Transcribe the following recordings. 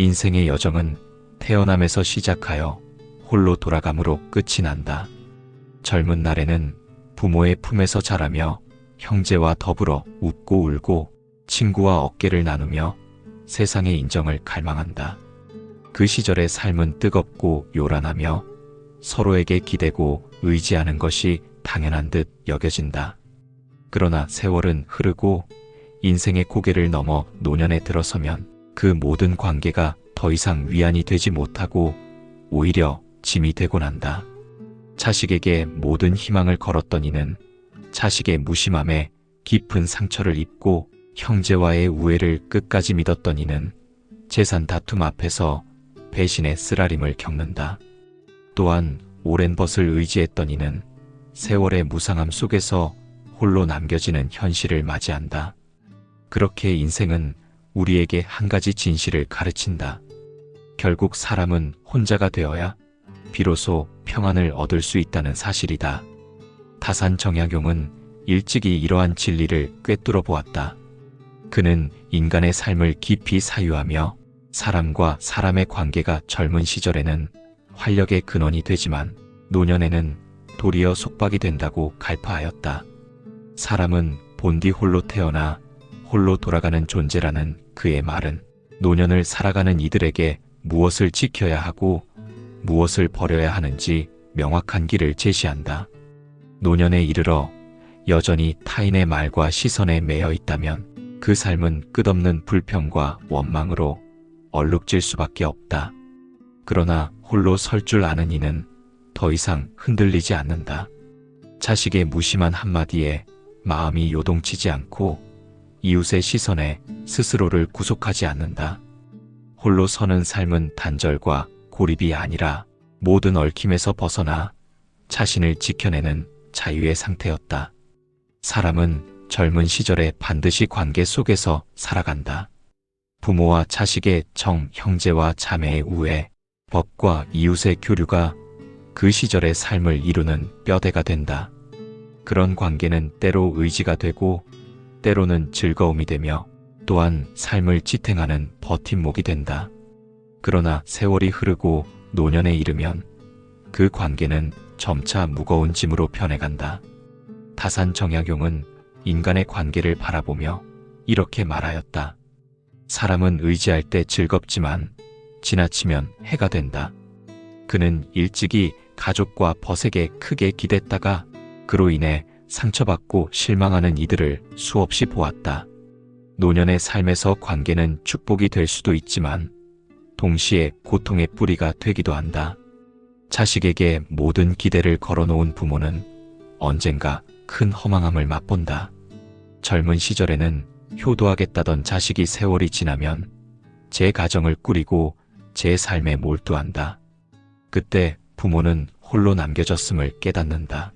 인생의 여정은 태어남에서 시작하여 홀로 돌아감으로 끝이 난다. 젊은 날에는 부모의 품에서 자라며 형제와 더불어 웃고 울고 친구와 어깨를 나누며 세상의 인정을 갈망한다. 그 시절의 삶은 뜨겁고 요란하며 서로에게 기대고 의지하는 것이 당연한 듯 여겨진다. 그러나 세월은 흐르고 인생의 고개를 넘어 노년에 들어서면 그 모든 관계가 더 이상 위안이 되지 못하고 오히려 짐이 되곤 한다. 자식에게 모든 희망을 걸었던 이는 자식의 무심함에 깊은 상처를 입고 형제와의 우애를 끝까지 믿었던 이는 재산 다툼 앞에서 배신의 쓰라림을 겪는다. 또한 오랜 벗을 의지했던 이는 세월의 무상함 속에서 홀로 남겨지는 현실을 맞이한다. 그렇게 인생은 우리에게 한 가지 진실을 가르친다. 결국 사람은 혼자가 되어야 비로소 평안을 얻을 수 있다는 사실이다. 다산 정약용은 일찍이 이러한 진리를 꿰뚫어 보았다. 그는 인간의 삶을 깊이 사유하며 사람과 사람의 관계가 젊은 시절에는 활력의 근원이 되지만 노년에는 도리어 속박이 된다고 갈파하였다. 사람은 본디 홀로 태어나 홀로 돌아가는 존재라는 그의 말은 노년을 살아가는 이들에게 무엇을 지켜야 하고 무엇을 버려야 하는지 명확한 길을 제시한다. 노년에 이르러 여전히 타인의 말과 시선에 매여 있다면 그 삶은 끝없는 불평과 원망으로 얼룩질 수밖에 없다. 그러나 홀로 설 줄 아는 이는 더 이상 흔들리지 않는다. 자식의 무심한 한마디에 마음이 요동치지 않고 이웃의 시선에 스스로를 구속하지 않는다. 홀로 서는 삶은 단절과 고립이 아니라 모든 얽힘에서 벗어나 자신을 지켜내는 자유의 상태였다. 사람은 젊은 시절에 반드시 관계 속에서 살아간다. 부모와 자식의 정, 형제와 자매의 우애, 법과 이웃의 교류가 그 시절의 삶을 이루는 뼈대가 된다. 그런 관계는 때로 의지가 되고 때로는 즐거움이 되며 또한 삶을 지탱하는 버팀목이 된다. 그러나 세월이 흐르고 노년에 이르면 그 관계는 점차 무거운 짐으로 변해간다. 다산 정약용은 인간의 관계를 바라보며 이렇게 말하였다. 사람은 의지할 때 즐겁지만 지나치면 해가 된다. 그는 일찍이 가족과 벗에게 크게 기댔다가 그로 인해 상처받고 실망하는 이들을 수없이 보았다. 노년의 삶에서 관계는 축복이 될 수도 있지만 동시에 고통의 뿌리가 되기도 한다. 자식에게 모든 기대를 걸어놓은 부모는 언젠가 큰 허망함을 맛본다. 젊은 시절에는 효도하겠다던 자식이 세월이 지나면 제 가정을 꾸리고 제 삶에 몰두한다. 그때 부모는 홀로 남겨졌음을 깨닫는다.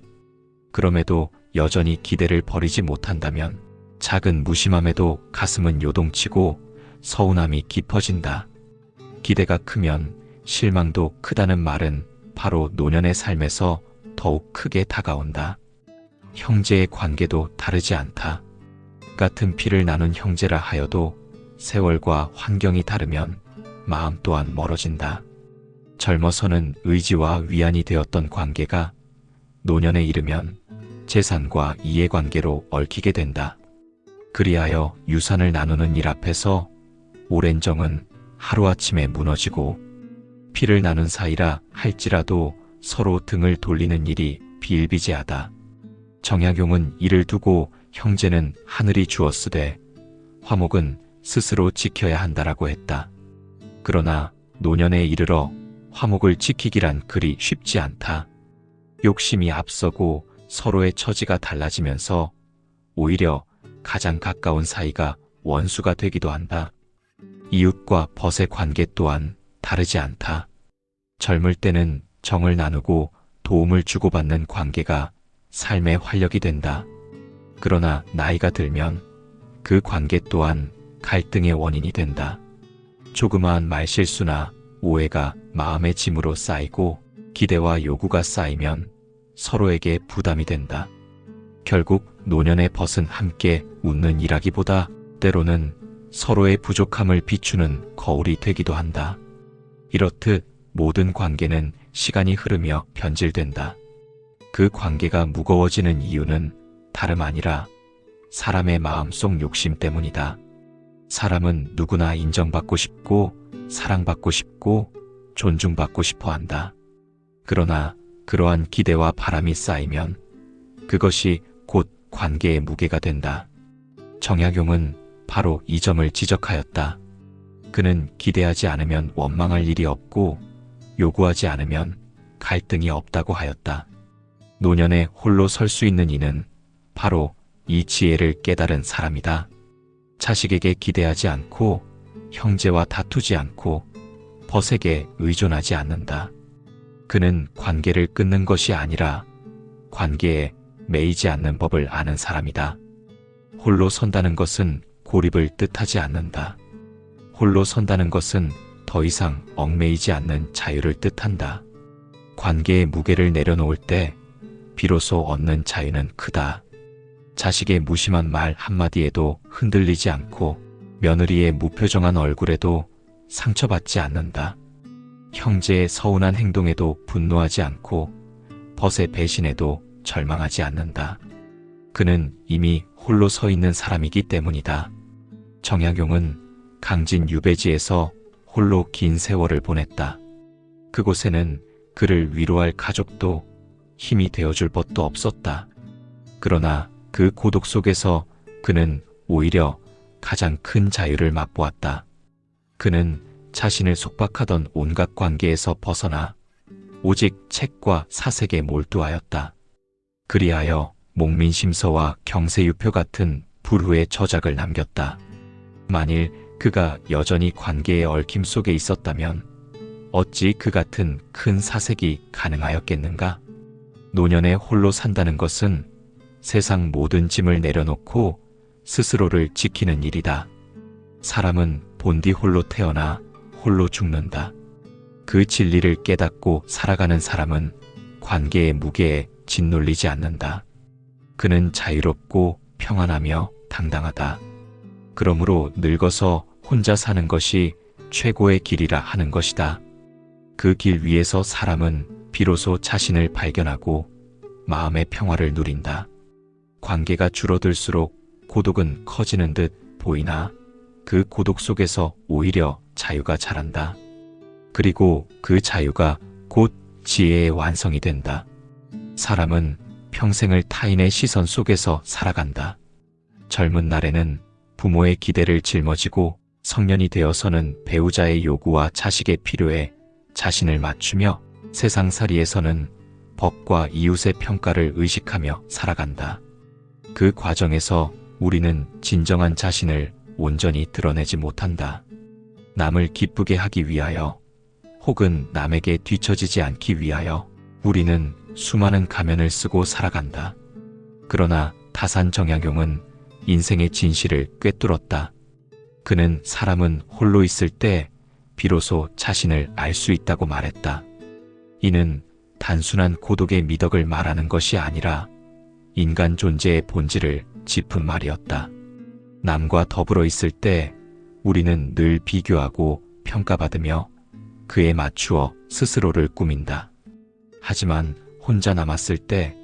그럼에도 여전히 기대를 버리지 못한다면 작은 무심함에도 가슴은 요동치고 서운함이 깊어진다. 기대가 크면 실망도 크다는 말은 바로 노년의 삶에서 더욱 크게 다가온다. 형제의 관계도 다르지 않다. 같은 피를 나눈 형제라 하여도 세월과 환경이 다르면 마음 또한 멀어진다. 젊어서는 의지와 위안이 되었던 관계가 노년에 이르면 재산과 이해관계로 얽히게 된다. 그리하여 유산을 나누는 일 앞에서 오랜 정은 하루아침에 무너지고 피를 나눈 사이라 할지라도 서로 등을 돌리는 일이 비일비재하다. 정약용은 이를 두고 형제는 하늘이 주었으되 화목은 스스로 지켜야 한다라고 했다. 그러나 노년에 이르러 화목을 지키기란 그리 쉽지 않다. 욕심이 앞서고 서로의 처지가 달라지면서 오히려 가장 가까운 사이가 원수가 되기도 한다. 이웃과 벗의 관계 또한 다르지 않다. 젊을 때는 정을 나누고 도움을 주고받는 관계가 삶의 활력이 된다. 그러나 나이가 들면 그 관계 또한 갈등의 원인이 된다. 조그마한 말실수나 오해가 마음의 짐으로 쌓이고 기대와 요구가 쌓이면 서로에게 부담이 된다. 결국 노년의 벗은 함께 웃는 일하기보다 때로는 서로의 부족함을 비추는 거울이 되기도 한다. 이렇듯 모든 관계는 시간이 흐르며 변질된다. 그 관계가 무거워지는 이유는 다름 아니라 사람의 마음속 욕심 때문이다. 사람은 누구나 인정받고 싶고 사랑받고 싶고 존중받고 싶어 한다. 그러나 그러한 기대와 바람이 쌓이면 그것이 곧 관계의 무게가 된다. 정약용은 바로 이 점을 지적하였다. 그는 기대하지 않으면 원망할 일이 없고 요구하지 않으면 갈등이 없다고 하였다. 노년에 홀로 설 수 있는 이는 바로 이 지혜를 깨달은 사람이다. 자식에게 기대하지 않고 형제와 다투지 않고 벗에게 의존하지 않는다. 그는 관계를 끊는 것이 아니라 관계에 매이지 않는 법을 아는 사람이다. 홀로 선다는 것은 고립을 뜻하지 않는다. 홀로 선다는 것은 더 이상 얽매이지 않는 자유를 뜻한다. 관계의 무게를 내려놓을 때 비로소 얻는 자유는 크다. 자식의 무심한 말 한마디에도 흔들리지 않고 며느리의 무표정한 얼굴에도 상처받지 않는다. 형제의 서운한 행동에도 분노하지 않고 벗의 배신에도 절망하지 않는다. 그는 이미 홀로 서 있는 사람이기 때문이다. 정약용은 강진 유배지에서 홀로 긴 세월을 보냈다. 그곳에는 그를 위로할 가족도 힘이 되어줄 법도 없었다. 그러나 그 고독 속에서 그는 오히려 가장 큰 자유를 맛보았다. 그는 자신을 속박하던 온갖 관계에서 벗어나 오직 책과 사색에 몰두하였다. 그리하여 목민심서와 경세유표 같은 불후의 저작을 남겼다. 만일 그가 여전히 관계의 얽힘 속에 있었다면 어찌 그 같은 큰 사색이 가능하였겠는가? 노년에 홀로 산다는 것은 세상 모든 짐을 내려놓고 스스로를 지키는 일이다. 사람은 본디 홀로 태어나 홀로 죽는다. 그 진리를 깨닫고 살아가는 사람은 관계의 무게에 짓눌리지 않는다. 그는 자유롭고 평안하며 당당하다. 그러므로 늙어서 혼자 사는 것이 최고의 길이라 하는 것이다. 그 길 위에서 사람은 비로소 자신을 발견하고 마음의 평화를 누린다. 관계가 줄어들수록 고독은 커지는 듯 보이나 그 고독 속에서 오히려 자유가 자란다. 그리고 그 자유가 곧 지혜의 완성이 된다. 사람은 평생을 타인의 시선 속에서 살아간다. 젊은 날에는 부모의 기대를 짊어지고 성년이 되어서는 배우자의 요구와 자식의 필요에 자신을 맞추며 세상살이에서는 법과 이웃의 평가를 의식하며 살아간다. 그 과정에서 우리는 진정한 자신을 온전히 드러내지 못한다. 남을 기쁘게 하기 위하여 혹은 남에게 뒤처지지 않기 위하여 우리는 수많은 가면을 쓰고 살아간다. 그러나 타산 정약용은 인생의 진실을 꿰뚫었다. 그는 사람은 홀로 있을 때 비로소 자신을 알 수 있다고 말했다. 이는 단순한 고독의 미덕을 말하는 것이 아니라 인간 존재의 본질을 짚은 말이었다. 남과 더불어 있을 때 우리는 늘 비교하고 평가받으며 그에 맞추어 스스로를 꾸민다. 하지만 혼자 남았을 때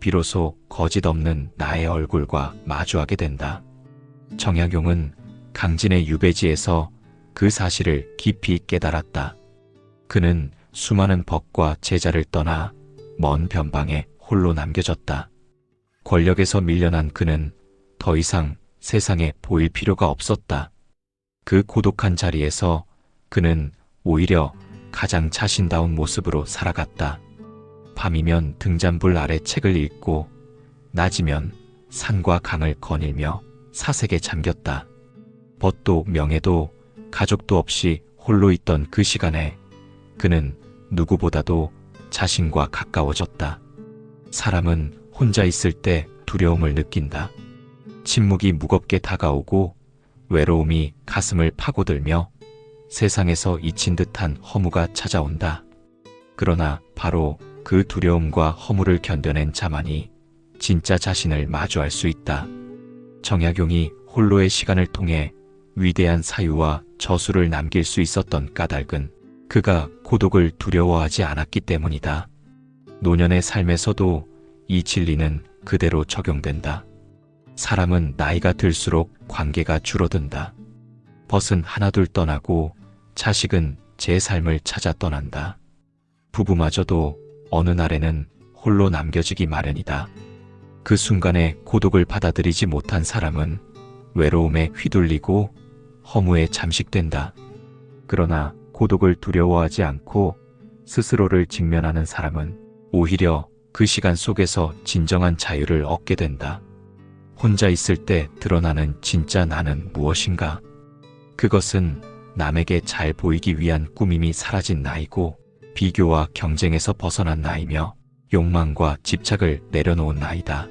비로소 거짓 없는 나의 얼굴과 마주하게 된다. 정약용은 강진의 유배지에서 그 사실을 깊이 깨달았다. 그는 수많은 법과 제자를 떠나 먼 변방에 홀로 남겨졌다. 권력에서 밀려난 그는 더 이상 세상에 보일 필요가 없었다. 그 고독한 자리에서 그는 오히려 가장 자신다운 모습으로 살아갔다. 밤이면 등잔불 아래 책을 읽고 낮이면 산과 강을 거닐며 사색에 잠겼다. 벗도 명예도 가족도 없이 홀로 있던 그 시간에 그는 누구보다도 자신과 가까워졌다. 사람은 혼자 있을 때 두려움을 느낀다. 침묵이 무겁게 다가오고 외로움이 가슴을 파고들며 세상에서 잊힌 듯한 허무가 찾아온다. 그러나 바로 그 두려움과 허무를 견뎌낸 자만이 진짜 자신을 마주할 수 있다. 정약용이 홀로의 시간을 통해 위대한 사유와 저수를 남길 수 있었던 까닭은 그가 고독을 두려워하지 않았기 때문이다. 노년의 삶에서도 이 진리는 그대로 적용된다. 사람은 나이가 들수록 관계가 줄어든다. 벗은 하나둘 떠나고 자식은 제 삶을 찾아 떠난다. 부부마저도 어느 날에는 홀로 남겨지기 마련이다. 그 순간에 고독을 받아들이지 못한 사람은 외로움에 휘둘리고 허무에 잠식된다. 그러나 고독을 두려워하지 않고 스스로를 직면하는 사람은 오히려 그 시간 속에서 진정한 자유를 얻게 된다. 혼자 있을 때 드러나는 진짜 나는 무엇인가? 그것은 남에게 잘 보이기 위한 꾸밈이 사라진 나이고 비교와 경쟁에서 벗어난 나이며 욕망과 집착을 내려놓은 나이다.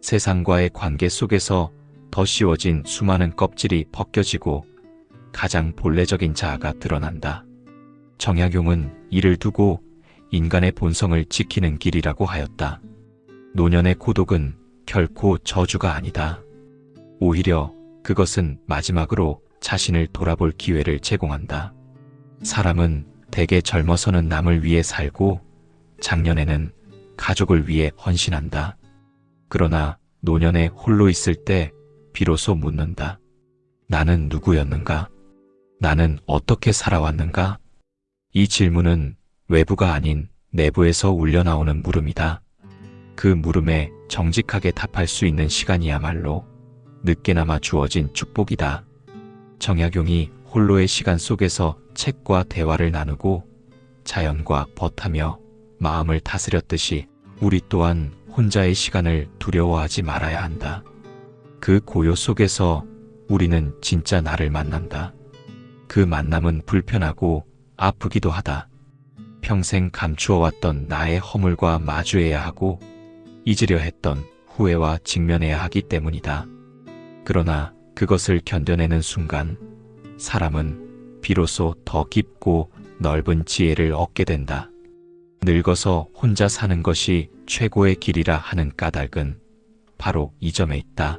세상과의 관계 속에서 더 씌워진 수많은 껍질이 벗겨지고 가장 본래적인 자아가 드러난다. 정약용은 이를 두고 인간의 본성을 지키는 길이라고 하였다. 노년의 고독은 결코 저주가 아니다. 오히려 그것은 마지막으로 자신을 돌아볼 기회를 제공한다. 사람은 대개 젊어서는 남을 위해 살고 작년에는 가족을 위해 헌신한다. 그러나 노년에 홀로 있을 때 비로소 묻는다. 나는 누구였는가? 나는 어떻게 살아왔는가? 이 질문은 외부가 아닌 내부에서 울려나오는 물음이다. 그 물음에 정직하게 답할 수 있는 시간이야말로 늦게나마 주어진 축복이다. 정약용이 홀로의 시간 속에서 책과 대화를 나누고 자연과 벗하며 마음을 다스렸듯이 우리 또한 혼자의 시간을 두려워하지 말아야 한다. 그 고요 속에서 우리는 진짜 나를 만난다. 그 만남은 불편하고 아프기도 하다. 평생 감추어왔던 나의 허물과 마주해야 하고 잊으려 했던 후회와 직면해야 하기 때문이다. 그러나 그것을 견뎌내는 순간 사람은 비로소 더 깊고 넓은 지혜를 얻게 된다. 늙어서 혼자 사는 것이 최고의 길이라 하는 까닭은 바로 이 점에 있다.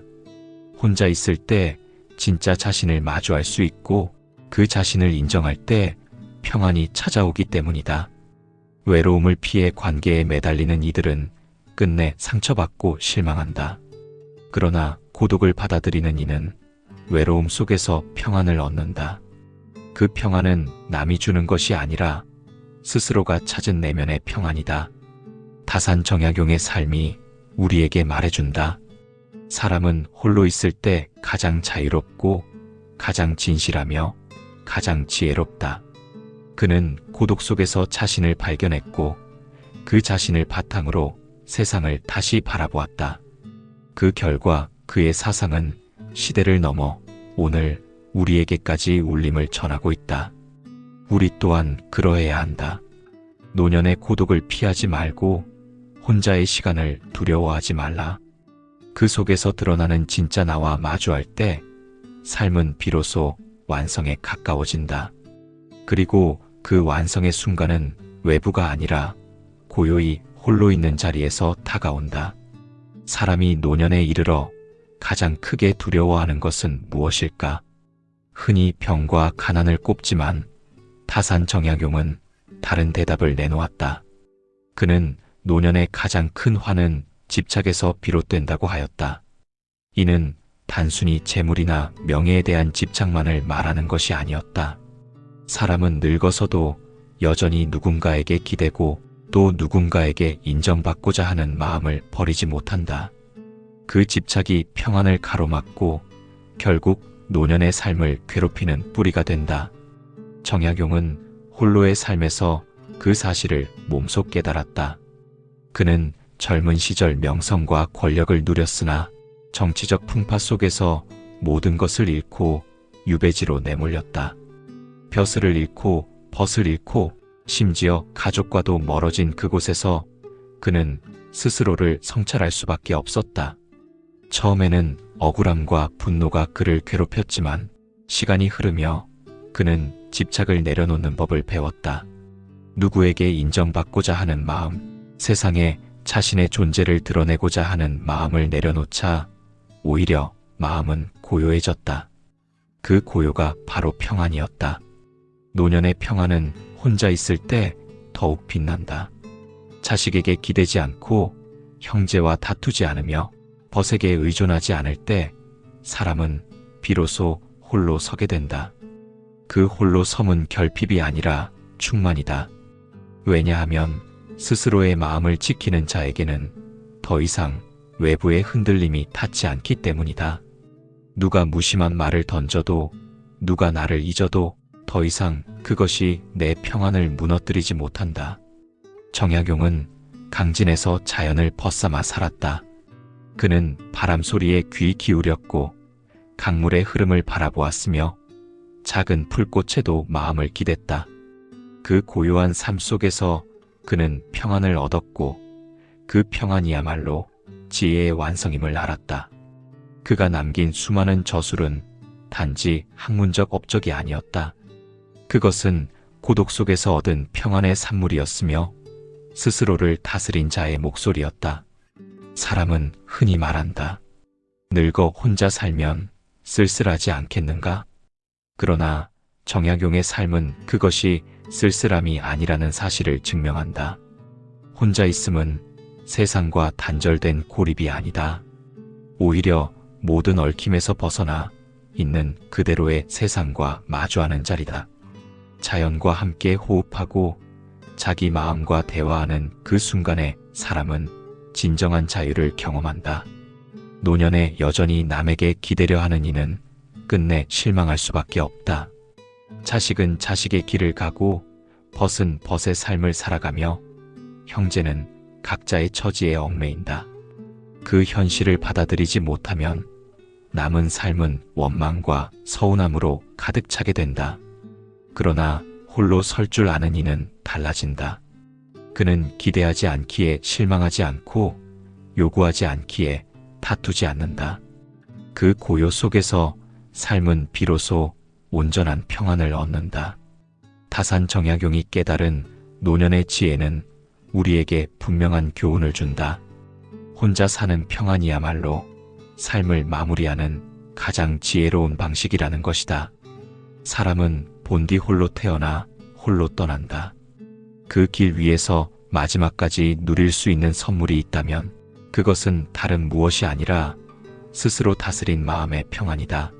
혼자 있을 때 진짜 자신을 마주할 수 있고 그 자신을 인정할 때 평안이 찾아오기 때문이다. 외로움을 피해 관계에 매달리는 이들은 끝내 상처받고 실망한다. 그러나 고독을 받아들이는 이는 외로움 속에서 평안을 얻는다. 그 평안은 남이 주는 것이 아니라 스스로가 찾은 내면의 평안이다. 다산 정약용의 삶이 우리에게 말해준다. 사람은 홀로 있을 때 가장 자유롭고 가장 진실하며 가장 지혜롭다. 그는 고독 속에서 자신을 발견했고 그 자신을 바탕으로 세상을 다시 바라보았다. 그 결과 그의 사상은 시대를 넘어 오늘 우리에게까지 울림을 전하고 있다. 우리 또한 그러해야 한다. 노년의 고독을 피하지 말고 혼자의 시간을 두려워하지 말라. 그 속에서 드러나는 진짜 나와 마주할 때 삶은 비로소 완성에 가까워진다. 그리고 그 완성의 순간은 외부가 아니라 고요히 홀로 있는 자리에서 다가온다. 사람이 노년에 이르러 가장 크게 두려워하는 것은 무엇일까? 흔히 병과 가난을 꼽지만 타산 정약용은 다른 대답을 내놓았다. 그는 노년의 가장 큰 화는 집착에서 비롯된다고 하였다. 이는 단순히 재물이나 명예에 대한 집착만을 말하는 것이 아니었다. 사람은 늙어서도 여전히 누군가에게 기대고 또 누군가에게 인정받고자 하는 마음을 버리지 못한다. 그 집착이 평안을 가로막고 결국 노년의 삶을 괴롭히는 뿌리가 된다. 정약용은 홀로의 삶에서 그 사실을 몸소 깨달았다. 그는 젊은 시절 명성과 권력을 누렸으나 정치적 풍파 속에서 모든 것을 잃고 유배지로 내몰렸다. 벼슬을 잃고 벗을 잃고 심지어 가족과도 멀어진 그곳에서 그는 스스로를 성찰할 수밖에 없었다. 처음에는 억울함과 분노가 그를 괴롭혔지만 시간이 흐르며 그는 집착을 내려놓는 법을 배웠다. 누구에게 인정받고자 하는 마음, 세상에 자신의 존재를 드러내고자 하는 마음을 내려놓자 오히려 마음은 고요해졌다. 그 고요가 바로 평안이었다. 노년의 평안은 혼자 있을 때 더욱 빛난다. 자식에게 기대지 않고 형제와 다투지 않으며 벗에게 의존하지 않을 때 사람은 비로소 홀로 서게 된다. 그 홀로 섬은 결핍이 아니라 충만이다. 왜냐하면 스스로의 마음을 지키는 자에게는 더 이상 외부의 흔들림이 닿지 않기 때문이다. 누가 무심한 말을 던져도 누가 나를 잊어도 더 이상 그것이 내 평안을 무너뜨리지 못한다. 정약용은 강진에서 자연을 벗삼아 살았다. 그는 바람 소리에 귀 기울였고 강물의 흐름을 바라보았으며 작은 풀꽃에도 마음을 기댔다. 그 고요한 삶 속에서 그는 평안을 얻었고 그 평안이야말로 지혜의 완성임을 알았다. 그가 남긴 수많은 저술은 단지 학문적 업적이 아니었다. 그것은 고독 속에서 얻은 평안의 산물이었으며 스스로를 다스린 자의 목소리였다. 사람은 흔히 말한다. 늙어 혼자 살면 쓸쓸하지 않겠는가? 그러나 정약용의 삶은 그것이 쓸쓸함이 아니라는 사실을 증명한다. 혼자 있음은 세상과 단절된 고립이 아니다. 오히려 모든 얽힘에서 벗어나 있는 그대로의 세상과 마주하는 자리다. 자연과 함께 호흡하고 자기 마음과 대화하는 그 순간에 사람은 진정한 자유를 경험한다. 노년에 여전히 남에게 기대려 하는 이는 끝내 실망할 수밖에 없다. 자식은 자식의 길을 가고 벗은 벗의 삶을 살아가며 형제는 각자의 처지에 얽매인다. 그 현실을 받아들이지 못하면 남은 삶은 원망과 서운함으로 가득 차게 된다. 그러나 홀로 설 줄 아는 이는 달라진다. 그는 기대하지 않기에 실망하지 않고 요구하지 않기에 다투지 않는다. 그 고요 속에서 삶은 비로소 온전한 평안을 얻는다. 다산 정약용이 깨달은 노년의 지혜는 우리에게 분명한 교훈을 준다. 혼자 사는 평안이야말로 삶을 마무리하는 가장 지혜로운 방식이라는 것이다. 사람은 본디 홀로 태어나 홀로 떠난다. 그 길 위에서 마지막까지 누릴 수 있는 선물이 있다면 그것은 다른 무엇이 아니라 스스로 다스린 마음의 평안이다.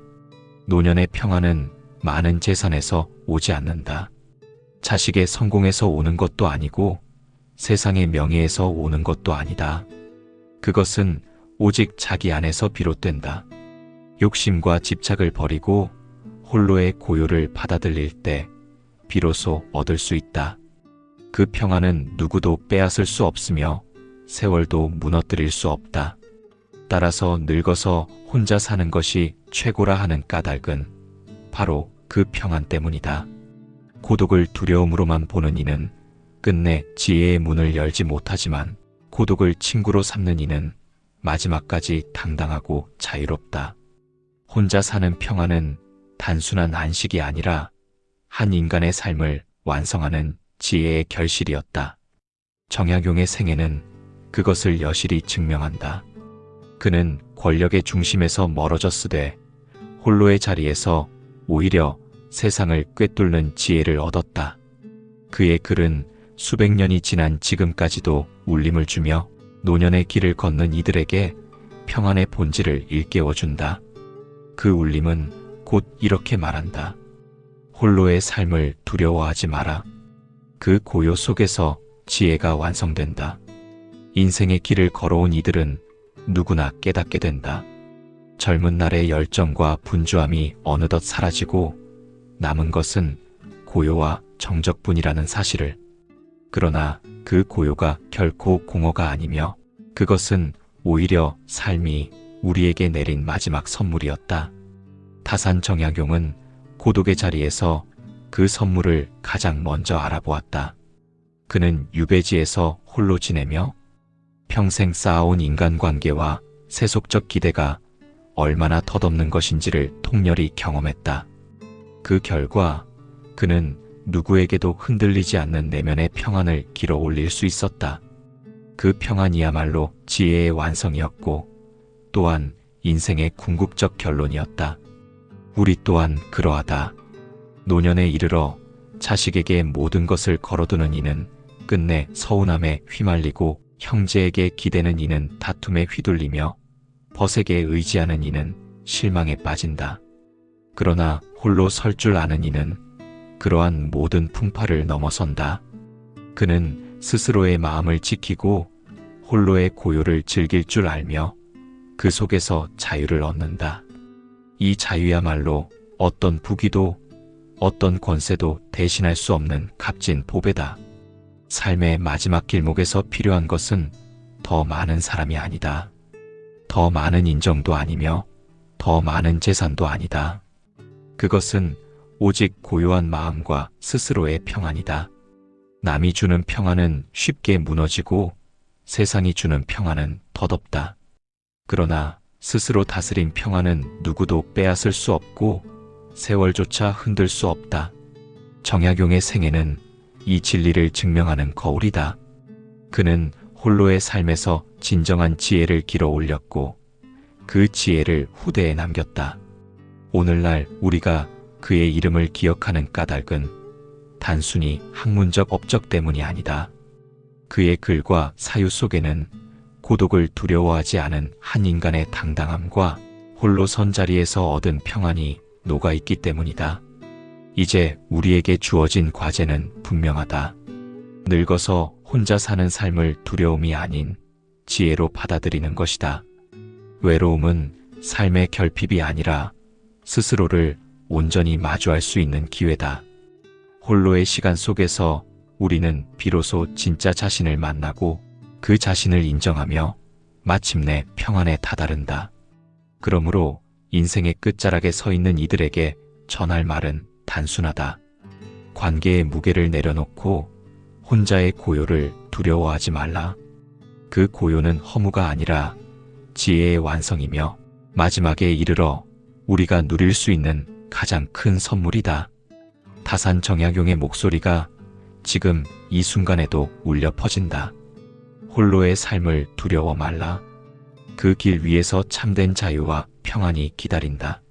노년의 평안은 많은 재산에서 오지 않는다. 자식의 성공에서 오는 것도 아니고 세상의 명예에서 오는 것도 아니다. 그것은 오직 자기 안에서 비롯된다. 욕심과 집착을 버리고 홀로의 고요를 받아들일 때 비로소 얻을 수 있다. 그 평안은 누구도 빼앗을 수 없으며 세월도 무너뜨릴 수 없다. 따라서 늙어서 혼자 사는 것이 최고라 하는 까닭은 바로 그 평안 때문이다. 고독을 두려움으로만 보는 이는 끝내 지혜의 문을 열지 못하지만 고독을 친구로 삼는 이는 마지막까지 당당하고 자유롭다. 혼자 사는 평안은 단순한 안식이 아니라 한 인간의 삶을 완성하는 지혜의 결실이었다. 정약용의 생애는 그것을 여실히 증명한다. 그는 권력의 중심에서 멀어졌으되 홀로의 자리에서 오히려 세상을 꿰뚫는 지혜를 얻었다. 그의 글은 수백 년이 지난 지금까지도 울림을 주며 노년의 길을 걷는 이들에게 평안의 본질을 일깨워준다. 그 울림은 곧 이렇게 말한다. 홀로의 삶을 두려워하지 마라. 그 고요 속에서 지혜가 완성된다. 인생의 길을 걸어온 이들은 누구나 깨닫게 된다. 젊은 날의 열정과 분주함이 어느덧 사라지고 남은 것은 고요와 정적뿐이라는 사실을. 그러나 그 고요가 결코 공허가 아니며 그것은 오히려 삶이 우리에게 내린 마지막 선물이었다. 타산 정약용은 고독의 자리에서 그 선물을 가장 먼저 알아보았다. 그는 유배지에서 홀로 지내며 평생 쌓아온 인간관계와 세속적 기대가 얼마나 덧없는 것인지를 통렬히 경험했다. 그 결과 그는 누구에게도 흔들리지 않는 내면의 평안을 길어 올릴 수 있었다. 그 평안이야말로 지혜의 완성이었고 또한 인생의 궁극적 결론이었다. 우리 또한 그러하다. 노년에 이르러 자식에게 모든 것을 걸어두는 이는 끝내 서운함에 휘말리고 형제에게 기대는 이는 다툼에 휘둘리며 벗에게 의지하는 이는 실망에 빠진다. 그러나 홀로 설 줄 아는 이는 그러한 모든 풍파를 넘어선다. 그는 스스로의 마음을 지키고 홀로의 고요를 즐길 줄 알며 그 속에서 자유를 얻는다. 이 자유야말로 어떤 부귀도 어떤 권세도 대신할 수 없는 값진 보배다. 삶의 마지막 길목에서 필요한 것은 더 많은 사람이 아니다. 더 많은 인정도 아니며 더 많은 재산도 아니다. 그것은 오직 고요한 마음과 스스로의 평안이다. 남이 주는 평안은 쉽게 무너지고 세상이 주는 평안은 덧없다. 그러나 스스로 다스린 평안은 누구도 빼앗을 수 없고 세월조차 흔들 수 없다. 정약용의 생애는 이 진리를 증명하는 거울이다. 그는 홀로의 삶에서 진정한 지혜를 길어 올렸고 그 지혜를 후대에 남겼다. 오늘날 우리가 그의 이름을 기억하는 까닭은 단순히 학문적 업적 때문이 아니다. 그의 글과 사유 속에는 고독을 두려워하지 않은 한 인간의 당당함과 홀로 선 자리에서 얻은 평안이 녹아 있기 때문이다. 이제 우리에게 주어진 과제는 분명하다. 늙어서 혼자 사는 삶을 두려움이 아닌 지혜로 받아들이는 것이다. 외로움은 삶의 결핍이 아니라 스스로를 온전히 마주할 수 있는 기회다. 홀로의 시간 속에서 우리는 비로소 진짜 자신을 만나고 그 자신을 인정하며 마침내 평안에 다다른다. 그러므로 인생의 끝자락에 서 있는 이들에게 전할 말은 단순하다. 관계의 무게를 내려놓고 혼자의 고요를 두려워하지 말라. 그 고요는 허무가 아니라 지혜의 완성이며 마지막에 이르러 우리가 누릴 수 있는 가장 큰 선물이다. 다산 정약용의 목소리가 지금 이 순간에도 울려 퍼진다. 홀로의 삶을 두려워 말라. 그 길 위에서 참된 자유와 평안이 기다린다.